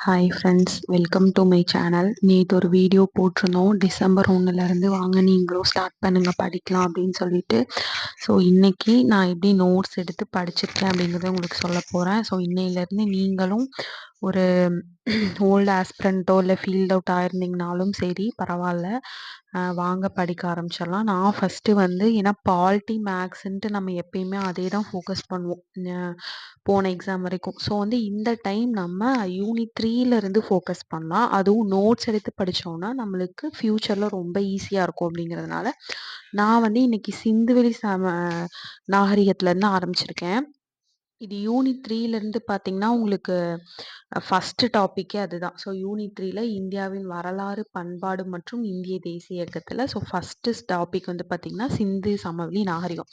Hi friends welcome to my channel நேற்று ஒரு video போட்டிருந்தோம். டிசம்பர் ஒன்றுலேருந்து வாங்க நீங்களும் ஸ்டார்ட் பண்ணுங்கள் படிக்கலாம் அப்படின்னு சொல்லிட்டு. ஸோ இன்றைக்கி நான் எப்படி நோட்ஸ் எடுத்து படிச்சிருக்கேன் அப்படிங்கிறத உங்களுக்கு சொல்ல போகிறேன் ஸோ இன்னையிலேருந்து நீங்களும் ஒரு ஓல்டு ஆஸ்பிரண்ட்டோ இல்லை ஃபீல்ட் அவுட் ஆயிருந்தீங்கனாலும் சரி பரவாயில்ல. வாங்க படிக்க ஆரம்பிச்சிடலாம். நான் ஃபஸ்ட்டு வந்து ஏன்னா பால்ட்டி மேக்ஸுன்ட்டு நம்ம எப்பயுமே அதே தான் ஃபோக்கஸ் பண்ணுவோம் போன எக்ஸாம் வரைக்கும். ஸோ வந்து இந்த டைம் நம்ம யூனிட் த்ரீலேருந்து ஃபோக்கஸ் பண்ணலாம். அதுவும் நோட்ஸ் எடுத்து படித்தோம்னா நம்மளுக்கு ஃப்யூச்சரில் ரொம்ப ஈஸியாக இருக்கும் அப்படிங்கிறதுனால நான் வந்து இன்னைக்கு சிந்துவெளி சம நாகரிகத்துலேருந்து ஆரம்பிச்சிருக்கேன். இது யூனிட் த்ரீலேருந்து பார்த்தீங்கன்னா உங்களுக்கு ஃபஸ்ட்டு டாப்பிக்கே அதுதான். ஸோ யூனிட் த்ரீல இந்தியாவின் வரலாறு பண்பாடு மற்றும் இந்திய தேசிய இயக்கத்தில் ஸோ ஃபஸ்ட்டு டாபிக் வந்து பார்த்தீங்கன்னா சிந்து சமவெளி நாகரிகம்.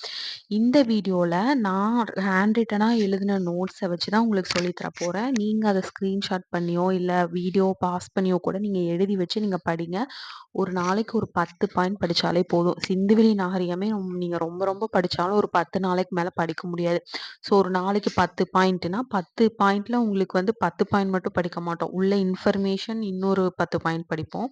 இந்த வீடியோவில் நான் ஹேண்ட் ரிட்டனாக எழுதின நோட்ஸை வச்சு தான் உங்களுக்கு சொல்லித்தர போகிறேன் நீங்கள் அதை ஸ்க்ரீன்ஷாட் பண்ணியோ இல்லை வீடியோ பாஸ் பண்ணியோ கூட நீங்கள் எழுதி வச்சு நீங்கள் படிங்க. ஒரு நாளைக்கு ஒரு பத்து பாயிண்ட் படித்தாலே போதும். சிந்துவெளி நாகரிகமே நீங்கள் ரொம்ப ரொம்ப படித்தாலும் ஒரு பத்து நாளைக்கு மேலே படிக்க முடியாது. ஸோ ஒரு நாளைக்கு பத்து பாயிண்ட்னா பத்து பாயிண்ட்ல உங்களுக்கு வந்து பத்து பாயிண்ட் மட்டும் படிக்க மாட்டோம். உள்ள இன்ஃபர்மேஷன் இன்னொரு பத்து பாயிண்ட் படிப்போம்.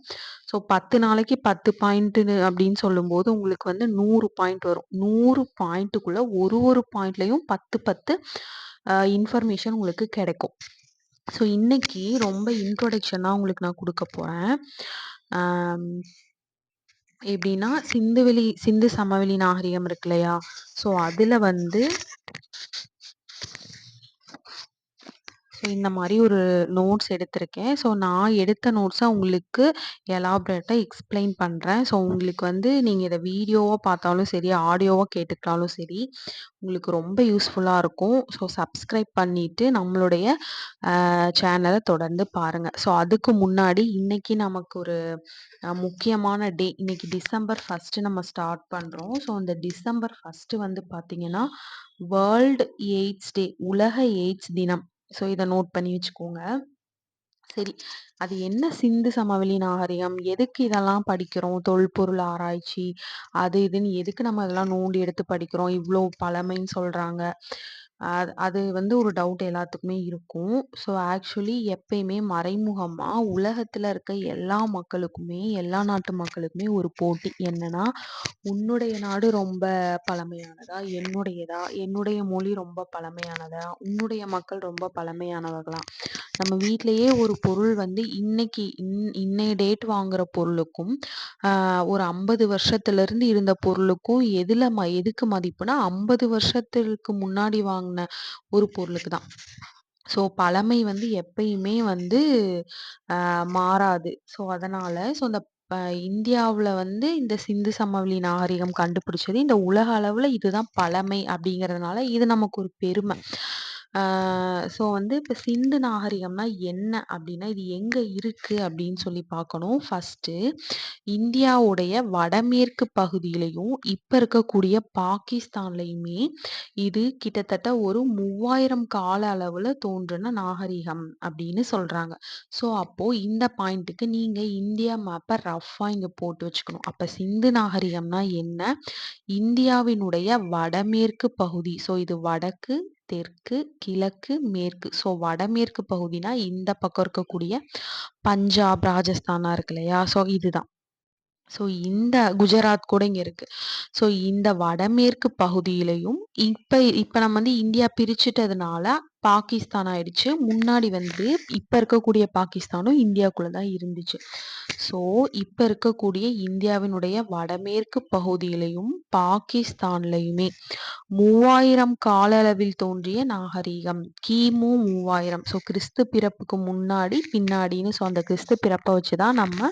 ஸோ பத்து நாளைக்கு பத்து பாயிண்ட்டுன்னு அப்படின்னு சொல்லும்போது உங்களுக்கு வந்து நூறு பாயிண்ட் வரும். நூறு பாயிண்ட்டுக்குள்ளே ஒரு ஒரு பாயிண்ட்லேயும் பத்து பத்து இன்ஃபர்மேஷன் உங்களுக்கு கிடைக்கும். ஸோ இன்னைக்கு ரொம்ப இன்ட்ரொடக்ஷனாக உங்களுக்கு நான் கொடுக்க போகிறேன் எப்படின்னா சிந்துவெளி சிந்து சமவெளி நாகரிகம் இருக்கு இல்லையா? ஸோ அதில் வந்து ஸோ இந்த மாதிரி ஒரு நோட்ஸ் எடுத்திருக்கேன். ஸோ நான் எடுத்த நோட்ஸை உங்களுக்கு எலாபரேட்டாக எக்ஸ்பிளைன் பண்ணுறேன் ஸோ உங்களுக்கு வந்து நீங்கள் இதை வீடியோவாக பார்த்தாலும் சரி ஆடியோவாக கேட்டுக்கிட்டாலும் சரி உங்களுக்கு ரொம்ப யூஸ்ஃபுல்லாக இருக்கும். ஸோ சப்ஸ்கிரைப் பண்ணிவிட்டு நம்மளுடைய சேனலை தொடர்ந்து பாருங்கள் ஸோ அதுக்கு முன்னாடி இன்றைக்கி நமக்கு ஒரு முக்கியமான டே. இன்றைக்கி டிசம்பர் ஃபஸ்ட்டு நம்ம ஸ்டார்ட் பண்ணுறோம் ஸோ அந்த டிசம்பர் ஃபஸ்ட்டு வந்து பார்த்திங்கன்னா வேர்ல்டு எய்ட்ஸ் டே உலக எய்ட்ஸ் தினம். ஸோ இதை நோட் பண்ணி வச்சுக்கோங்க. சரி அது என்ன சிந்து சமவெளி நாகரிகம்? எதுக்கு இதெல்லாம் படிக்கிறோம்? தொல்பொருள் ஆராய்ச்சி அது இதுன்னு எதுக்கு நம்ம இதெல்லாம் நோண்டி எடுத்து படிக்கிறோம்? இவ்வளோ பழமைன்னு சொல்றாங்க. அது அது வந்து ஒரு டவுட் எல்லாத்துக்குமே இருக்கும். ஸோ ஆக்சுவலி எப்பயுமே மறைமுகமா உலகத்துல இருக்க எல்லா மக்களுக்குமே எல்லா நாட்டு மக்களுக்குமே ஒரு போட்டி என்னன்னா உன்னுடைய நாடு ரொம்ப பழமையானதா என்னுடையதா என்னுடைய மொழி ரொம்ப பழமையானதா உன்னுடைய மக்கள் ரொம்ப பழமையானவர்களா. நம்ம வீட்டிலேயே ஒரு பொருள் வந்து இன்னைக்கு இன் இன்னைய டேட் வாங்குற பொருளுக்கும் ஒரு ஐம்பது வருஷத்துலேருந்து இருந்த பொருளுக்கும் எதில் ம எதுக்கு மதிப்புனா ஐம்பது வருஷத்துக்கு முன்னாடி வாங்கின ஒரு பொருளுக்கு தான். ஸோ பழமை வந்து எப்பயுமே வந்து மாறாது. ஸோ அதனால் ஸோ இந்த இந்தியாவில் வந்து இந்த சிந்து சமவெளி நாகரிகம் கண்டுபிடிச்சது இந்த உலக அளவில் இதுதான் பழமை அப்படிங்கிறதுனால இது நமக்கு ஒரு பெருமை. ஸோ வந்து இப்போ சிந்து நாகரிகம்னா என்ன அப்படின்னா இது எங்கே இருக்குது அப்படின்னு சொல்லி பார்க்கணும். ஃபஸ்ட்டு இந்தியாவுடைய வடமேற்கு பகுதியிலையும் இப்போ இருக்கக்கூடிய பாகிஸ்தான்லையுமே இது கிட்டத்தட்ட ஒரு மூவாயிரம் கால அளவில் தோன்றின நாகரிகம் அப்படின்னு சொல்கிறாங்க ஸோ அப்போது இந்த பாயிண்ட்டுக்கு நீங்கள் இந்தியா மேப்பை ரஃப்பாக இங்கே போட்டு வச்சுக்கணும். அப்போ சிந்து நாகரிகம்னா என்ன? இந்தியாவினுடைய வடமேற்கு பகுதி. ஸோ இது வடக்கு தெற்கு கிழக்கு மேற்கு. ஸோ வடமேற்கு பகுதினா இந்த பக்கம் இருக்கக்கூடிய பஞ்சாப் ராஜஸ்தானாக இருக்கு இல்லையா? ஸோ இதுதான். ஸோ இந்த குஜராத் கூட இங்கே இருக்குது ஸோ இந்த வடமேற்கு பகுதியிலையும் இப்போ இப்போ நம்ம வந்து இந்தியா பிரிச்சுட்டதுனால பாகிஸ்தான் ஆயிடுச்சு. முன்னாடி வந்து இப்போ இருக்கக்கூடிய பாகிஸ்தானும் இந்தியாக்குள்ளே தான் இருந்துச்சு. ஸோ இப்போ இருக்கக்கூடிய இந்தியாவினுடைய வடமேற்கு பகுதியிலையும் பாகிஸ்தான்லையுமே மூவாயிரம் கால அளவில் தோன்றிய நாகரீகம். கிமு மூவாயிரம். ஸோ கிறிஸ்து பிறப்புக்கு முன்னாடி பின்னாடின்னு ஸோ அந்த கிறிஸ்து பிறப்பை வச்சு தான் நம்ம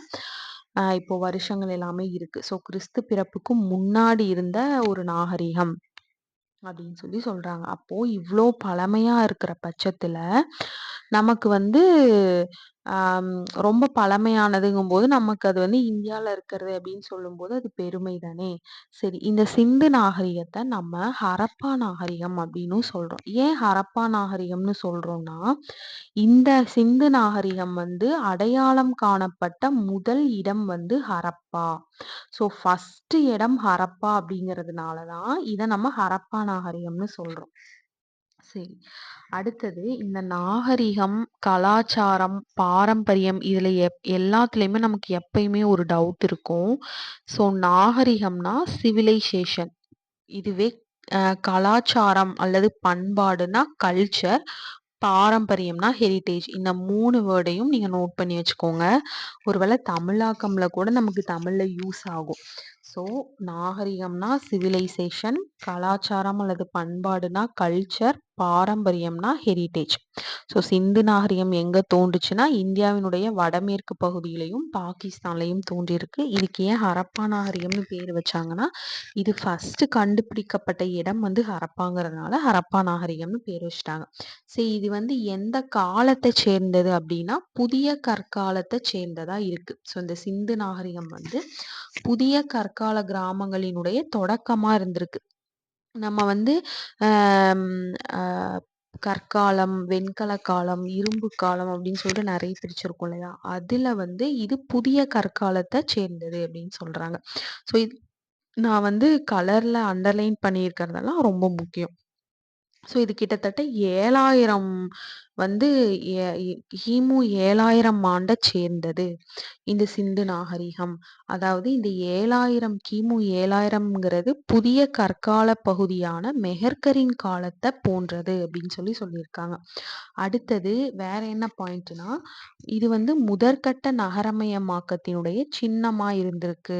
இப்போ வருஷங்கள் எல்லாமே இருக்கு. ஸோ கிறிஸ்து பிறப்புக்கு முன்னாடி இருந்த ஒரு நாகரீகம். அப்படின்னு சொல்லி சொல்கிறாங்க அப்போது இவ்வளோ பழமையாக இருக்கிற பட்சத்தில் நமக்கு வந்து ரொம்ப பழமையானதுங்கும்போது நமக்கு அது வந்து இந்தியாவில் இருக்கிறது அப்படின்னு சொல்லும்போது அது பெருமை தானே சரி இந்த சிந்து நாகரிகத்தை நம்ம ஹரப்பா நாகரிகம் அப்படின்னும் சொல்றோம். ஏன் ஹரப்பா நாகரிகம்னு சொல்றோம்னா இந்த சிந்து நாகரிகம் வந்து அடையாளம் காணப்பட்ட முதல் இடம் வந்து ஹரப்பா. ஸோ ஃபஸ்ட்டு இடம் ஹரப்பா அப்படிங்கிறதுனால தான் இதை நம்ம ஹரப்பா நாகரிகம்னு சொல்றோம். சரி. அடுத்தது இந்த நாகரிகம், கலாச்சாரம், பாரம்பரியம் இதில் எப் எல்லாத்துலேயுமே நமக்கு எப்பயுமே ஒரு டவுட் இருக்கும். ஸோ நாகரிகம்னா சிவிலைசேஷன். இதுவே கலாச்சாரம் அல்லது பண்பாடுனா கல்ச்சர். பாரம்பரியம்னா ஹெரிடேஜ். இந்த மூணு வேர்டையும் நீங்கள் நோட் பண்ணி வச்சுக்கோங்க. ஒருவேளை தமிழாக்கம்ல கூட நமக்கு தமிழில் யூஸ் ஆகும். ஸோ நாகரிகம்னா சிவிலைசேஷன், கலாச்சாரம் அல்லது பண்பாடுனா கல்ச்சர், பாரம்பரியம்னா ஹெரிடேஜ். ஸோ சிந்து நாகரிகம் எங்கே தோன்றுச்சுன்னா, இந்தியாவினுடைய வடமேற்கு பகுதியிலையும் பாகிஸ்தான்லையும் தோன்றியிருக்கு. இதுக்கு ஏன் ஹரப்பா நாகரிகம்னு பேர் வச்சாங்கன்னா, இது ஃபஸ்ட்டு கண்டுபிடிக்கப்பட்ட இடம் வந்து ஹரப்பாங்கிறதுனால ஹரப்பா நாகரிகம்னு பேர் வச்சிட்டாங்க சரி இது வந்து எந்த காலத்தை சேர்ந்தது அப்படின்னா புதிய கற்காலத்தை சேர்ந்ததாக இருக்குது ஸோ இந்த சிந்து நாகரிகம் வந்து புதிய கற்கால கிராமங்களினுடைய தொடக்கமா இருந்திருக்கு. நம்ம வந்து கற்காலம், வெண்கல காலம், இரும்பு காலம் அப்படின்னு சொல்லிட்டு நிறைய பிரிச்சிருக்கோம் இல்லையா? அதுல வந்து இது புதிய கற்காலத்தை சேர்ந்தது அப்படின்னு சொல்றாங்க. ஸோ இது நான் வந்து கலர்ல அண்டர்லைன் பண்ணியிருக்கிறதெல்லாம் ரொம்ப முக்கியம். ஸோ இது கிட்டத்தட்ட 7000 வந்து எ இ கிமு 7000 ஆண்ட சேர்ந்தது. இந்த சிந்து நாகரிகம். அதாவது இந்த 7000 கிமு 7000ங்கிறது புதிய கற்கால பகுதியான மெஹர்கரின் காலத்தை போன்றது அப்டின்னு சொல்லி சொல்லியிருக்காங்க. அடுத்தது வேற என்ன பாயிண்ட்னா, இது வந்து முதற்கட்ட நகரமயமாக்கத்தினுடைய சின்னமா இருந்திருக்கு.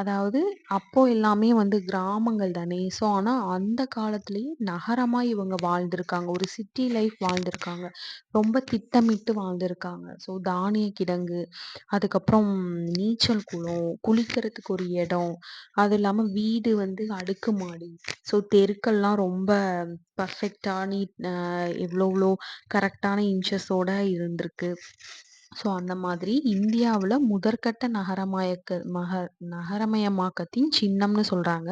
அதாவது அப்போ எல்லாமே வந்து கிராமங்கள் தானே! ஸோ ஆனா அந்த காலத்திலேயே நகரமா இவங்க வாழ்ந்திருக்காங்க. ஒரு சிட்டி லைஃப் வாழ்ந்திருக்காங்க. ரொம்ப திட்டமிட்டு வாழ்ந்திருக்காங்க. ஸோ தானிய கிடங்கு, அதுக்கப்புறம் நீச்சல் குளம், குளிக்கிறதுக்கு ஒரு இடம், அது இல்லாம வீடு வந்து அடுக்குமாடி. ஸோ தெருக்கள்லாம் ரொம்ப பெர்ஃபெக்ட்டா நீட் அ எவ்ளோ எவ்ளோ கரெக்ட்டான இன்ச்சஸோட இருந்திருக்கு. ஸோ அந்த மாதிரி இந்தியாவில் முதற்கட்ட நகரமயக்க மக நகரமயமாக்கத்தின் சின்னம்னு சொல்கிறாங்க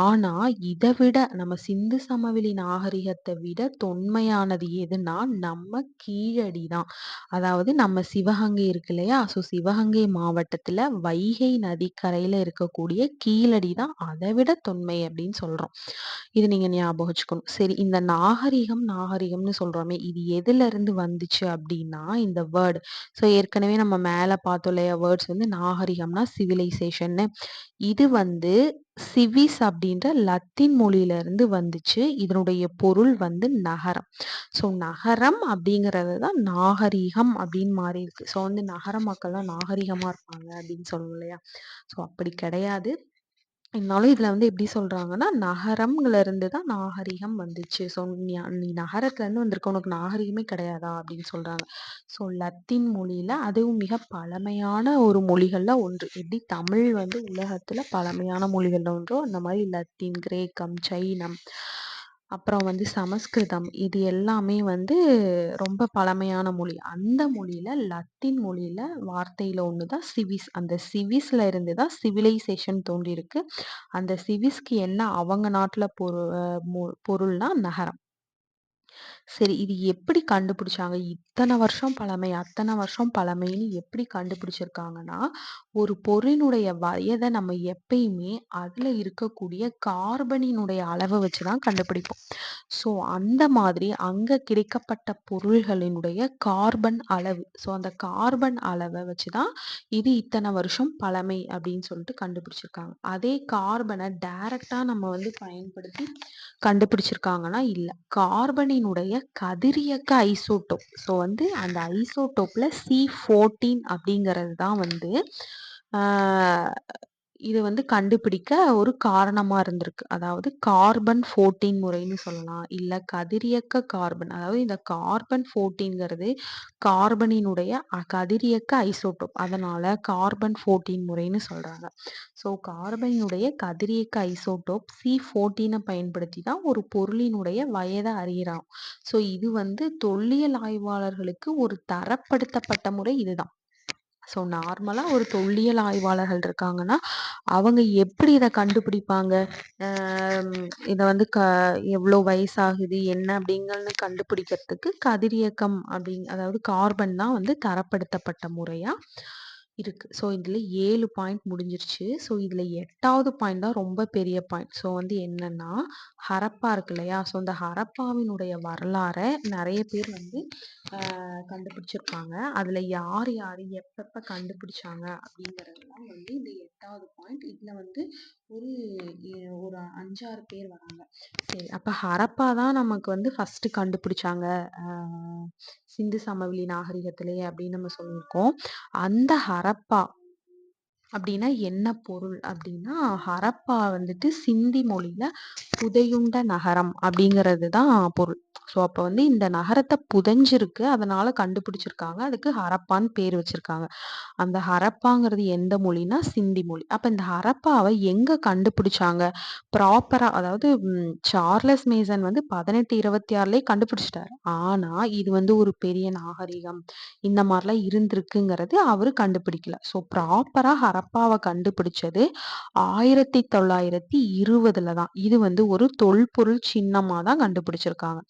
ஆனால் இதை விட நம்ம சிந்து சமவெளி நாகரிகத்தை விட தொன்மையானது எதுன்னா, நம்ம கீழடி தான். அதாவது நம்ம சிவகங்கை இருக்கு இல்லையா? ஸோ சிவகங்கை மாவட்டத்தில் வைகை நதிக்கரையில் இருக்கக்கூடிய கீழடி தான் அதை விட தொன்மை அப்படின்னு சொல்கிறோம் இது நீங்கள் ஞாபகம் வச்சுக்கணும். சரி இந்த நாகரிகம், நாகரிகம்னு சொல்கிறோமே இது எதுலேருந்து வந்துச்சு அப்படின்னா இந்த வேர்டு ஸோ ஏற்கனவே நம்ம மேலே பார்த்தோம் இல்லையா? வேர்ட்ஸ் வந்து நாகரிகம்னா சிவிலைசேஷன்னு. இது வந்து சிவிஸ் அப்படின்ற லத்தீன் மொழியிலேருந்து வந்துச்சு. இதனுடைய பொருள் வந்து நகரம். ஸோ நகரம் அப்படிங்கிறது தான் நாகரீகம் மாறி இருக்குது ஸோ வந்து நகர மக்கள்லாம் நாகரிகமாக இருப்பாங்க அப்படின்னு சொல்லுவோம் இல்லையா? ஸோ அப்படி கிடையாது. இருந்தாலும் இதில் வந்து எப்படி சொல்கிறாங்கன்னா நகரம்ல இருந்து தான் நாகரிகம் வந்துச்சு. ஸோ நீ நீ நகரத்துலருந்து வந்திருக்க உனக்கு நாகரிகமே கிடையாதா? அப்படின்னு சொல்றாங்க. ஸோ லத்தீன் மொழியில அதுவும் மிக பழமையான ஒரு மொழிகள்ல ஒன்று. எப்படி தமிழ் வந்து உலகத்துல பழமையான மொழிகள்ல ஒன்றோ, அந்த மாரி லத்தீன், கிரேக்கம், சைனம், அப்புறம் வந்து சமஸ்கிருதம் இது எல்லாமே வந்து ரொம்ப பழமையான மொழி. அந்த மொழியில லத்தீன் மொழியில வார்த்தையில ஒன்று தான் சிவிஸ். அந்த சிவிஸ்ல இருந்து தான் சிவிலைசேஷன் தோன்றியிருக்கு. அந்த சிவிஸ்க்கு என்ன அவங்க நாட்டில் பொரு மொ பொருள்னா நகரம். சரி இது எப்படி கண்டுபிடிச்சாங்க? இத்தன வருஷம் பழமை, அத்தன வருஷம் பழமைன்னு எப்படி கண்டுபிடிச்சிருக்காங்கன்னா, ஒரு பொருளினுடைய வயத நம்ம எப்பயுமே அதுல இருக்கக்கூடிய கார்பனினுடைய அளவ வச்சு தான் கண்டுபிடிப்போம். ஸோ அந்த மாதிரி அங்க கிடைக்கப்பட்ட பொருள்களினுடைய கார்பன் அளவு. ஸோ அந்த கார்பன் அளவ வச்சு தான் இது இத்தன வருஷம் பழமை அப்படின்னு சொல்லிட்டு கண்டுபிடிச்சிருக்காங்க. அதே கார்பன டைரக்ட்டா நம்ம வந்து பயன்படுத்தி கண்டுபிடிச்சிருக்காங்கன்னா இல்ல. கார்பனினுடைய கதிரியக்க ஐசோட்டோப் ஸோ வந்து அந்த ஐசோட்டோப்பில் சி ஃபோர்டீன் அப்படிங்கிறது தான் வந்து இது வந்து கண்டுபிடிக்க ஒரு காரணமா இருந்திருக்கு. அதாவது கார்பன் 14 முறைன்னு சொல்லலாம். இல்ல கதிரியக்க கார்பன். அதாவது இந்த கார்பன் 14ங்கிறது கார்பனினுடைய அ கதிரியக்க ஐசோடோப். அதனால கார்பன் 14 முறைன்னு சொல்றாங்க. ஸோ கார்பனினுடைய கதிரியக்க ஐசோடோப் C14 பயன்படுத்தி தான் ஒரு பொருளினுடைய வயத அறியலாம். ஸோ இது வந்து தொல்லியல் ஆய்வாளர்களுக்கு ஒரு தரப்படுத்தப்பட்ட முறை இதுதான். ஸோ நார்மலாக ஒரு தொல்லியல் ஆய்வாளர்கள் இருக்காங்கன்னா, அவங்க எப்படி இதை கண்டுபிடிப்பாங்க? இதை வந்து க எவ்வளோ வயசாகுது? என்ன அப்படிங்கன்னு கண்டுபிடிக்கிறதுக்கு கதிரியக்கம் அப்படிங் அதாவது கார்பன் தான் வந்து தரப்படுத்தப்பட்ட முறையாக இருக்கு. ஸோ இதில் ஏழு பாயிண்ட் முடிஞ்சிருச்சு. ஸோ இதில் எட்டாவது பாயிண்ட் தான் ரொம்ப பெரிய பாயிண்ட். ஸோ வந்து என்னன்னா, ஹரப்பா இருக்கு இல்லையா? ஸோ இந்த ஹரப்பாவினுடைய வரலாறை நிறைய பேர் வந்து கண்டுபிடிச்சிருப்பாங்க அதில் யார் யார் எப்பப்போ கண்டுபிடிச்சாங்க அப்படிங்கிறதுலாம் வந்து இந்த எட்டாவது பாயிண்ட். இதில் வந்து ஒரு ஒரு 5, 6 பேர் வராங்க. சரி அப்போ ஹரப்பா தான் நமக்கு வந்து ஃபர்ஸ்ட்டு கண்டுபிடிச்சாங்க. சிந்து சமவெளி நாகரிகத்திலேயே அப்படின்னு நம்ம சொல்லியிருக்கோம். அந்த ஹரப்பா அப்படின்னா என்ன பொருள் அப்படின்னா, ஹரப்பா வந்துட்டு சிந்தி மொழியில புதையுண்ட நகரம் அப்படிங்கிறது தான் பொருள். ஸோ அப்போ வந்து இந்த நகரத்தை புதைஞ்சிருக்கு. அதனால கண்டுபிடிச்சிருக்காங்க. அதுக்கு ஹரப்பான்னு பேர் வச்சிருக்காங்க. அந்த ஹரப்பாங்கிறது எந்த மொழின்னா, சிந்தி மொழி. அப்போ இந்த ஹரப்பாவை எங்க கண்டுபிடிச்சாங்க? ப்ராப்பரா அதாவது சார்லஸ் மேசன் வந்து பதினெட்டு இருபத்தி ஆறுலேயே கண்டுபிடிச்சிட்டாரு ஆனா, இது வந்து ஒரு பெரிய நாகரிகம். இந்த மாதிரிலாம் இருந்திருக்குங்கிறது அவரு கண்டுபிடிக்கல. ஸோ ப்ராப்பரா ஹரப்பாவ கண்டுபிடிச்சது 1920ல தான். இது வந்து ஒரு தொல்பொருள் சின்னமாக தான் கண்டுபிடிச்சிருக்காங்க.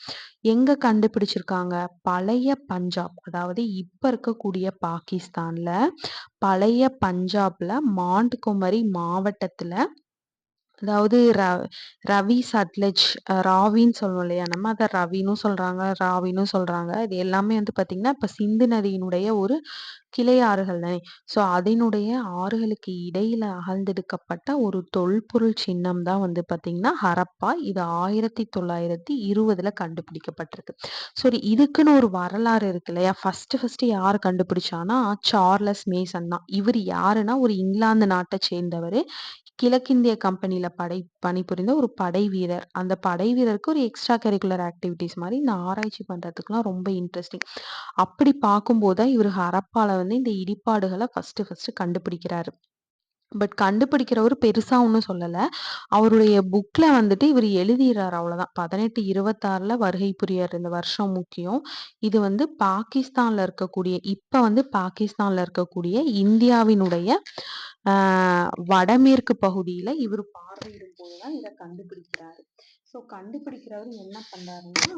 எங்க கண்டுபிடிச்சிருக்காங்க? பழைய பஞ்சாப். அதாவது இப்ப இருக்கக்கூடிய பாகிஸ்தான்ல, பழைய பஞ்சாப்ல மாண்ட்கொமரி மாவட்டத்துல அதாவது ர ரவி சட்லஜ் ராவின்னு சொல்லுவோம் இல்லையா? நம்ம அதை ரவின்னு சொல்கிறாங்க ராவினும் சொல்கிறாங்க இது எல்லாமே வந்து பார்த்திங்கன்னா இப்போ சிந்து நதியினுடைய ஒரு கிளை ஆறுகள் தானே. ஸோ அதனுடைய ஆறுகளுக்கு இடையில அகழ்ந்தெடுக்கப்பட்ட ஒரு தொல்பொருள் சின்னம் தான் வந்து பார்த்தீங்கன்னா, ஹரப்பா. இது 1920ல கண்டுபிடிக்கப்பட்டிருக்கு. சரி இதுக்குன்னு ஒரு வரலாறு இருக்கு இல்லையா? ஃபர்ஸ்ட்டு ஃபர்ஸ்ட்டு யார் கண்டுபிடிச்சான்னா, சார்லஸ் மேசன் தான். இவரு யாருன்னா, ஒரு இங்கிலாந்து நாட்ட சேர்ந்தவரு. கிழக்கிந்திய கம்பெனியில் படை பணிபுரிந்த ஒரு படை வீரர். அந்த படை வீரருக்கு ஒரு எக்ஸ்ட்ரா கரிக்குலர் ஆக்டிவிட்டீஸ் மாரி இந்த ஆராய்ச்சி பண்றதுக்குலாம் ரொம்ப இன்ட்ரெஸ்டிங். அப்படி பார்க்கும்போது தான் இவரு ஹரப்பால வந்து இந்த இடிபாடுகளை ஃபர்ஸ்ட்டு ஃபர்ஸ்ட்டு கண்டுபிடிக்கிறாரு. பட் கண்டுபிடிக்கிறவர் பெருசா ஒன்றும் சொல்லலை அவருடைய புக்ல வந்துட்டு இவர் எழுதிறாரு அவ்வளோதான். 1826ல வருகை புரியார் இந்த வருஷம் முக்கியம். இது வந்து பாகிஸ்தானில் இருக்கக்கூடிய இப்போ வந்து பாகிஸ்தானில் இருக்கக்கூடிய இந்தியாவினுடைய வடமேற்கு வடமேற்கு பகுதியில பார்வையிடும் போது தான் இதை கண்டுபிடிக்கிறாரு. ஸோ கண்டுபிடிக்கிறவர் என்ன பண்ணாருன்னா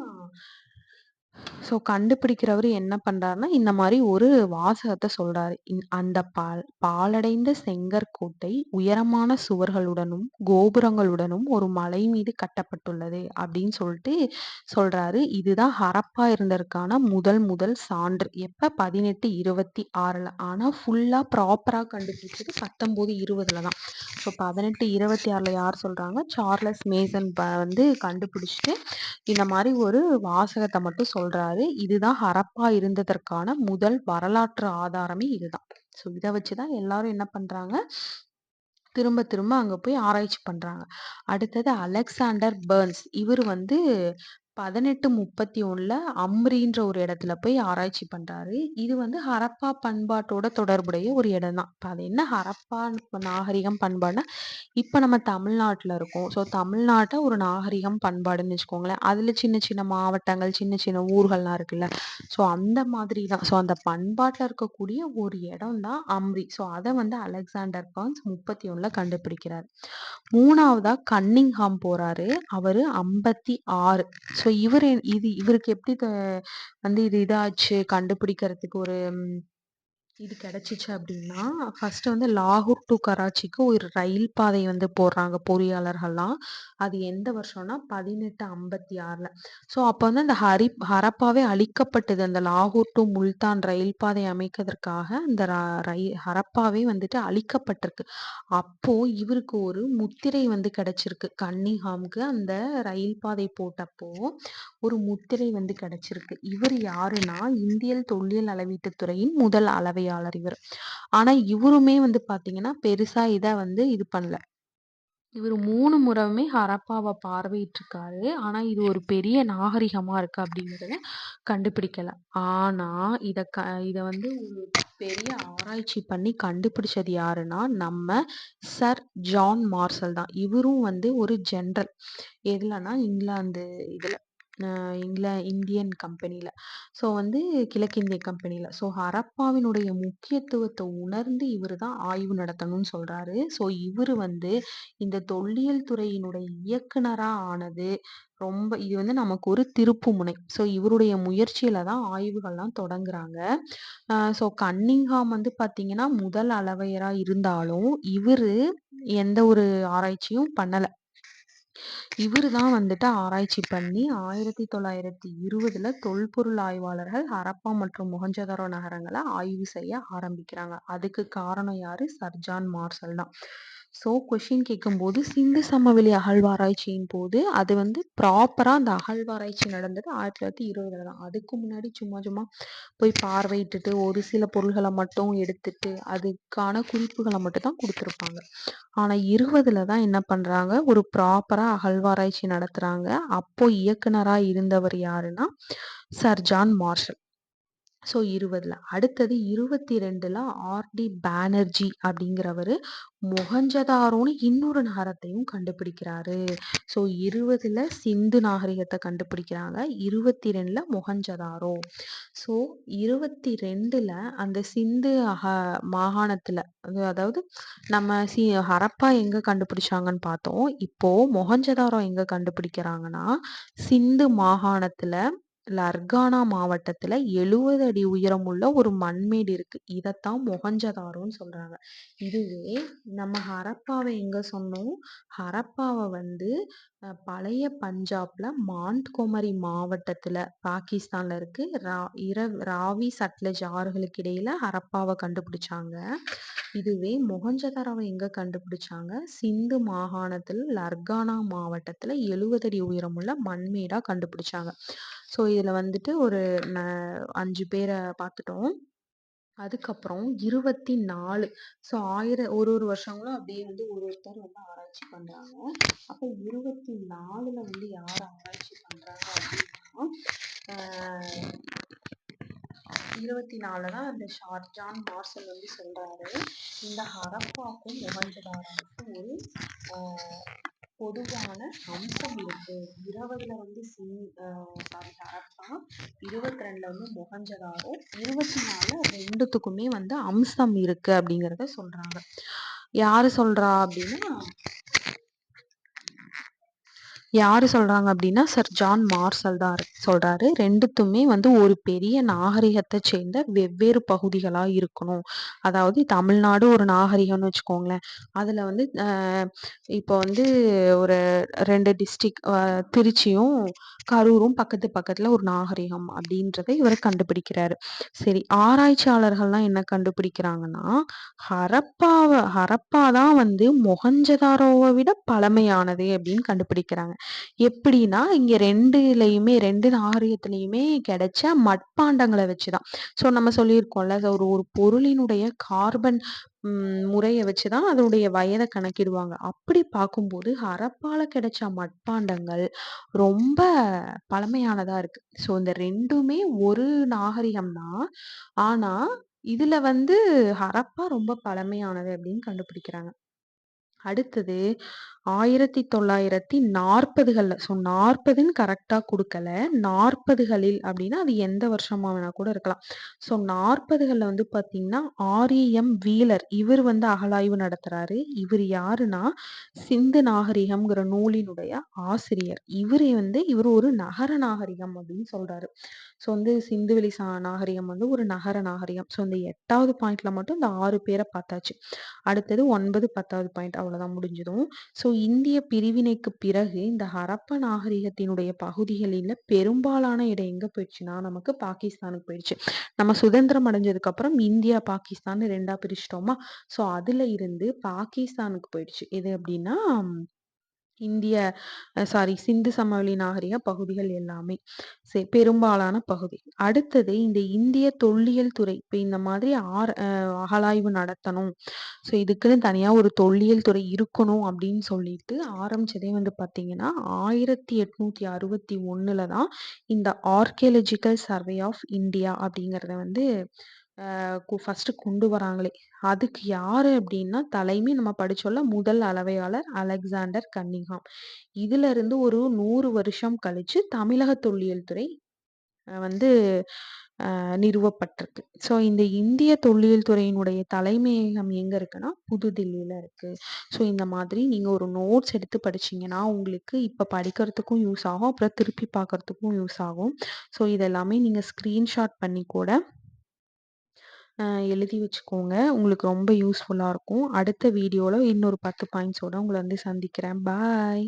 ஸோ கண்டுபிடிக்கிறவரு என்ன பண்றாருன்னா, இந்த மாரி ஒரு வாசகத்த சொல்றாரு. இந் அந்த பால் பாழடைந்த செங்கற்கோட்டை உயரமான சுவர்களுடனும், கோபுரங்களுடனும் ஒரு மலை மீது கட்டப்பட்டுள்ளது அப்படின்னு சொல்ட்டு சொல்றாரு. இதுதான் ஹரப்பா இருந்ததற்கான முதல் முதல் சான்று. எப்ப 1826ல. ஆனா ஃபுல்லா ப்ராப்பரா கண்டுபிடிச்சது 1920ல தான். ஸோ 1826ல யார் சொல்றாங்க? சார்லஸ் மேசன் ப வந்து கண்டுபிடிச்சுட்டு, இந்த மாரி ஒரு வாசகத்த மட்டும் சொல்றாரு. இதுதான் ஹரப்பா இருந்ததற்கான முதல் வரலாற்று ஆதாரமே இதுதான். ஸோ இத வச்சு தான் எல்லாரும் என்ன பண்றாங்க? திரும்ப திரும்ப அங்க போய் ஆராய்ச்சி பண்றாங்க. அடுத்தது அலெக்சாண்டர் பேர்ன்ஸ் இவரு வந்து 1831ல அம்ரின்ற ஒரு இடத்துல போய் ஆராய்ச்சி பண்ணுறாரு இது வந்து ஹரப்பா பண்பாட்டோட தொடர்புடைய ஒரு இடம் தான். இப்போ அது என்ன ஹரப்பா நாகரிகம், பண்பாடுனா, இப்போ நம்ம தமிழ்நாட்டில் இருக்கோம். ஸோ தமிழ்நாட்டை ஒரு நாகரிகம், பண்பாடுன்னு வச்சுக்கோங்களேன். அதில் சின்ன சின்ன மாவட்டங்கள், சின்ன சின்ன ஊர்கள்லாம் இருக்குல்ல. ஸோ அந்த மாதிரி தான். ஸோ அந்த பண்பாட்டில் இருக்கக்கூடிய ஒரு இடம் தான் அம்ரி. ஸோ அதை வந்து அலெக்சாண்டர் கான்ஸ் முப்பத்தி ஒன்றில் கண்டுபிடிக்கிறார் மூணாவதாக கன்னிங்ஹாம் போறாரு. அவரு 56 ஸோ இவர் இது இவருக்கு எப்படி த வந்து இது இதாச்சு கண்டுபிடிக்கிறதுக்கு ஒரு இது கிடச்சிச்சு அப்படின்னா, ஃபஸ்ட்டு வந்து லாகூர் டூ கராச்சிக்கு ஒரு ரயில் பாதை வந்து போடுறாங்க பொறியாளர்கள்லாம். அது எந்த வருஷம்னா 1856ல. ஸோ அப்போ வந்து அந்த ஹரி ஹரப்பாவே அழிக்கப்பட்டது. அந்த லாகூர் டு முல்தான் ரயில் பாதை அமைக்கிறதுக்காக அந்த ர ஹரப்பாவே வந்துட்டு அழிக்கப்பட்டிருக்கு. அப்போது இவருக்கு ஒரு முத்திரை வந்து கிடச்சிருக்கு கன்னிஹாம்க்கு அந்த ரயில் பாதை போட்டப்போ, ஒரு முத்திரை வந்து கிடைச்சிருக்கு. இவர் யாருன்னா, இந்தியல் தொல்லியல் அளவீட்டு துறையின் முதல் அளவையாளர் இவர் ஆனா இவருமே வந்து பாத்தீங்கன்னா பெருசா இதை வந்து இது பண்ணல. இவரு 3 முறவுமே ஹரப்பாவை பார்வையிட்டுருக்காரு. ஆனா இது ஒரு பெரிய நாகரிகமா இருக்கு அப்படிங்கிறத கண்டுபிடிக்கல. ஆனா இத க இத வந்து ஒரு பெரிய ஆராய்ச்சி பண்ணி கண்டுபிடிச்சது யாருன்னா, நம்ம சர் ஜான் மார்சல் தான். இவரும் வந்து ஒரு ஜென்ரல் எதுலன்னா இங்கிலாந்து இதுல. இங்கில இந்தியன் கம்பெனியில் ஸோ வந்து கிழக்கிந்திய கம்பெனியில் ஸோ ஹரப்பாவினுடைய முக்கியத்துவத்தை உணர்ந்து இவர் தான் ஆய்வு நடத்தணும்னு சொல்கிறாரு ஸோ இவர் வந்து இந்த தொல்லியல் துறையினுடைய இயக்குனராக ஆனது ரொம்ப இது வந்து நமக்கு ஒரு திருப்புமுனை. ஸோ இவருடைய முயற்சியில தான் ஆய்வுகள்லாம் தொடங்குறாங்க. ஸோ கன்னிங்ஹாம் வந்து பார்த்தீங்கன்னா, முதல் அளவையராக இருந்தாலும், இவர் எந்த ஒரு ஆராய்ச்சியும் பண்ணலை இவர் தான் வந்துட்டு ஆராய்ச்சி பண்ணி 1920ல தொல்பொருள் ஆய்வாளர்கள் ஹரப்பா மற்றும் மொஹஞ்சதாரோ நகரங்களை ஆய்வு செய்ய ஆரம்பிக்கிறாங்க. அதுக்கு காரணம் யாரு? சர் ஜான் மார்சல் தான். ஸோ கொஷின் கேட்கும்போது சிந்து சமவெளி அகழ்வாராய்ச்சியின் போது அது வந்து ப்ராப்பராக அந்த அகழ்வாராய்ச்சி நடந்தது 1920ல தான். அதுக்கு முன்னாடி சும்மா சும்மா போய் பார்வையிட்டுட்டு ஒரு சில பொருள்களை மட்டும் எடுத்துட்டு, அதுக்கான குறிப்புகளை மட்டும் தான் கொடுத்துருப்பாங்க ஆனால் இருபதுல தான் என்ன பண்ணுறாங்க ஒரு ப்ராப்பராக அகழ்வாராய்ச்சி நடத்துகிறாங்க அப்போ இயக்குனராக இருந்தவர் யாருன்னா, சர் ஜான் மார்ஷல். ஸோ 20ல. அடுத்தது 22ல ஆர்.டி. பானர்ஜி அப்படிங்கிறவர் மொஹஞ்சதாரோன்னு இன்னொரு நகரத்தையும் கண்டுபிடிக்கிறாரு. ஸோ 20ல சிந்து நாகரிகத்தை கண்டுபிடிக்கிறாங்க. 22ல மொஹஞ்சதாரோ. ஸோ 22ல அந்த சிந்து அக மாகாணத்தில் அது அதாவது நம்ம சி ஹரப்பா எங்கே கண்டுபிடிச்சாங்கன்னு பார்த்தோம். இப்போது மொஹஞ்சதாரோ எங்கே கண்டுபிடிக்கிறாங்கன்னா, சிந்து மாகாணத்தில் லர்கானா மாவட்டத்தில் எழுபது அடி உயரமுள்ள ஒரு மண்மேடு இருக்குது இதைத்தான் மொஹஞ்சதாரோன்னு சொல்கிறாங்க இதுவே நம்ம ஹரப்பாவை எங்கே சொன்னோம்? ஹரப்பாவை வந்து பழைய பஞ்சாப்ல மாண்ட்கொமரி மாவட்டத்தில் பாகிஸ்தானில் இருக்கு. ரா இர ராவி, சட்லஜ் ஆறுகளுக்கு இடையில் ஹரப்பாவை கண்டுபிடிச்சாங்க. இதுவே மொஹஞ்சதாரோவ எங்கே கண்டுபிடிச்சாங்க? சிந்து மாகாணத்தில் லர்கானா மாவட்டத்தில் எழுபது அடி உயரமுள்ள மண்மேடாக கண்டுபிடிச்சாங்க. ஸோ இதில் வந்துட்டு ஒரு ந அஞ்சு பேரை பார்த்துட்டோம். அதுக்கப்புறம் 24 ஸோ ஆயிரம் ஒரு ஒரு வருஷங்களும் அப்படியே வந்து ஒரு ஒருத்தர் வந்து ஆராய்ச்சி பண்ணுறாங்க அப்போ இருபத்தி நாலில் வந்து யார் ஆராய்ச்சி பண்ணுறாங்க அப்படின்னா, இருபத்தி நாலில் தான் அந்த ஷார்ஜான் மார்சல் வந்து சொல்கிறாரு இந்த ஹரப்பாக்கும் மொஹஞ்சதாரோவுக்கும் ஒரு பொதுவான அம்சம் இருக்கு. 20ல வந்து சிங் அ சாரி ஹரப்பா, 22ல வந்து மொஹஞ்சதாரோ, 24ல 2த்துக்குமே வந்து அம்சம் இருக்கு அப்படிங்கிறத சொல்றாங்க. யாரு சொல்றா அப்படின்னா யார் சொல்கிறாங்க அப்படின்னா, சர் ஜான் மார்சல் தான் சொல்கிறாரு ரெண்டுத்துமே வந்து ஒரு பெரிய நாகரிகத்தை சேர்ந்த வெவ்வேறு பகுதிகளாக இருக்கணும். அதாவது தமிழ்நாடு ஒரு நாகரிகம்னு வச்சுக்கோங்களேன். அதில் வந்து இப்போ வந்து ஒரு ரெண்டு டிஸ்ட்ரிக் திருச்சியும், கரூரும் பக்கத்து பக்கத்தில் ஒரு நாகரிகம் அப்படின்றத இவர் கண்டுபிடிக்கிறாரு. சரி ஆராய்ச்சியாளர்கள்லாம் என்ன கண்டுபிடிக்கிறாங்கன்னா, ஹரப்பாவை ஹரப்பா தான் வந்து மொகஞ்சதாரோவை விட பழமையானது அப்படின்னு கண்டுபிடிக்கிறாங்க. எப்படின்னா, இங்க 2லயுமே 2 நாகரிகத்திலயுமே கிடைச்ச மட்பாண்டங்கள வச்சு தான். ஸோ நம்ம சொல்லியிருக்கோம்ல, ஒரு ஒரு பொருளினுடைய கார்பன் ம் முறைய வச்சு தான் அதனுடைய வயத கணக்கிடுவாங்க. அப்படி பார்க்கும்போது ஹரப்பால கிடைச்ச மட்பாண்டங்கள் ரொம்ப பழமையானதா இருக்கு. ஸோ இந்த 2மே ஒரு நாகரிகம் தான். ஆனா, இதுல வந்து ஹரப்பா ரொம்ப பழமையானது அப்படின்னு கண்டுபிடிக்கிறாங்க. அடுத்தது 1940கள்ல ஸோ நாற்பதுன்னு கரெக்டாக கொடுக்கல நாற்பதுகளில் அப்படின்னா, அது எந்த வருஷமா வேணா கூட இருக்கலாம். ஸோ 40கள்ல வந்து பார்த்தீங்கன்னா, ஆரியம் வீலர் இவர் வந்து அகலாய்வு நடத்துறாரு. இவர் யாருன்னா, சிந்து நாகரிகம்ங்கிற நூலினுடைய ஆசிரியர். இவரு வந்து இவர் ஒரு நகர நாகரிகம் அப்படின்னு சொல்றாரு. ஸோ வந்து சிந்துவெளி சா நாகரிகம் வந்து ஒரு நகர நாகரிகம். ஸோ இந்த எட்டாவது பாயிண்ட்ல மட்டும் இந்த ஆறு பேரை பார்த்தாச்சு. அடுத்தது 9, 10வது பாயிண்ட் அவ்வளோதான் முடிஞ்சதும் ஸோ இந்திய பிரிவினைக்கு பிறகு இந்த ஹரப்பா நாகரிகத்தினுடைய பகுதிகளில பெரும்பாலான இடம் எங்க போயிடுச்சுன்னா, நமக்கு பாகிஸ்தானுக்கு போயிடுச்சு. நம்ம சுதந்திரம் அடைஞ்சதுக்கு அப்புறம் இந்தியா, பாகிஸ்தான்னு 2ஆ பிரிச்சுட்டோமா, ஸோ அதுல இருந்து பாகிஸ்தானுக்கு போயிடுச்சு. எது அப்படின்னா, இந்திய சாரி சிந்து சமவெளி நாகரிக பகுதிகள் எல்லாமே. சரி பெரும்பாலான பகுதி. அடுத்தது இந்த இந்திய தொல்லியல் துறை. இப்ப இந்த மாதிரி ஆர் அகலாய்வு அகழாய்வு நடத்தணும். ஸோ இதுக்குன்னு தனியா ஒரு தொல்லியல் துறை இருக்கணும் அப்படின்னு சொல்லிட்டு ஆரம்பிச்சதே வந்து பார்த்தீங்கன்னா, 1861ல தான் இந்த ஆர்கியலஜிக்கல் சர்வே ஆஃப் இந்தியா அப்படிங்கிறத வந்து கு ஃபஸ்ட்டு கொண்டு வராங்களே. அதுக்கு யார் அப்படின்னா தலைமை நம்ம படிச்சோல்ல முதல் அளவையாளர் அலெக்சாண்டர் கன்னிங்ஹாம். இதிலிருந்து ஒரு நூறு வருஷம் கழிச்சு தமிழக தொல்லியல் துறை வந்து நிறுவப்பட்டிருக்கு. ஸோ இந்த இந்திய தொல்லியல் துறையினுடைய தலைமையகம் எங்கே இருக்குன்னா, புதுதில்லியில் இருக்குது ஸோ இந்த மாதிரி நீங்கள் ஒரு நோட்ஸ் எடுத்து படிச்சீங்கன்னா, உங்களுக்கு இப்போ படிக்கிறதுக்கும் யூஸ் ஆகும். அப்புறம் திருப்பி பார்க்கறதுக்கும் யூஸ் ஆகும். ஸோ இதெல்லாமே நீங்கள் ஸ்க்ரீன்ஷாட் பண்ணி கூட எழுதி வச்சுக்கோங்க. உங்களுக்கு ரொம்ப யூஸ்ஃபுல்லா இருக்கும். அடுத்த வீடியோல இன்னொரு 10 பாயிண்ட்ஸோட உங்கள வந்து சந்திக்கிறேன். பாய்.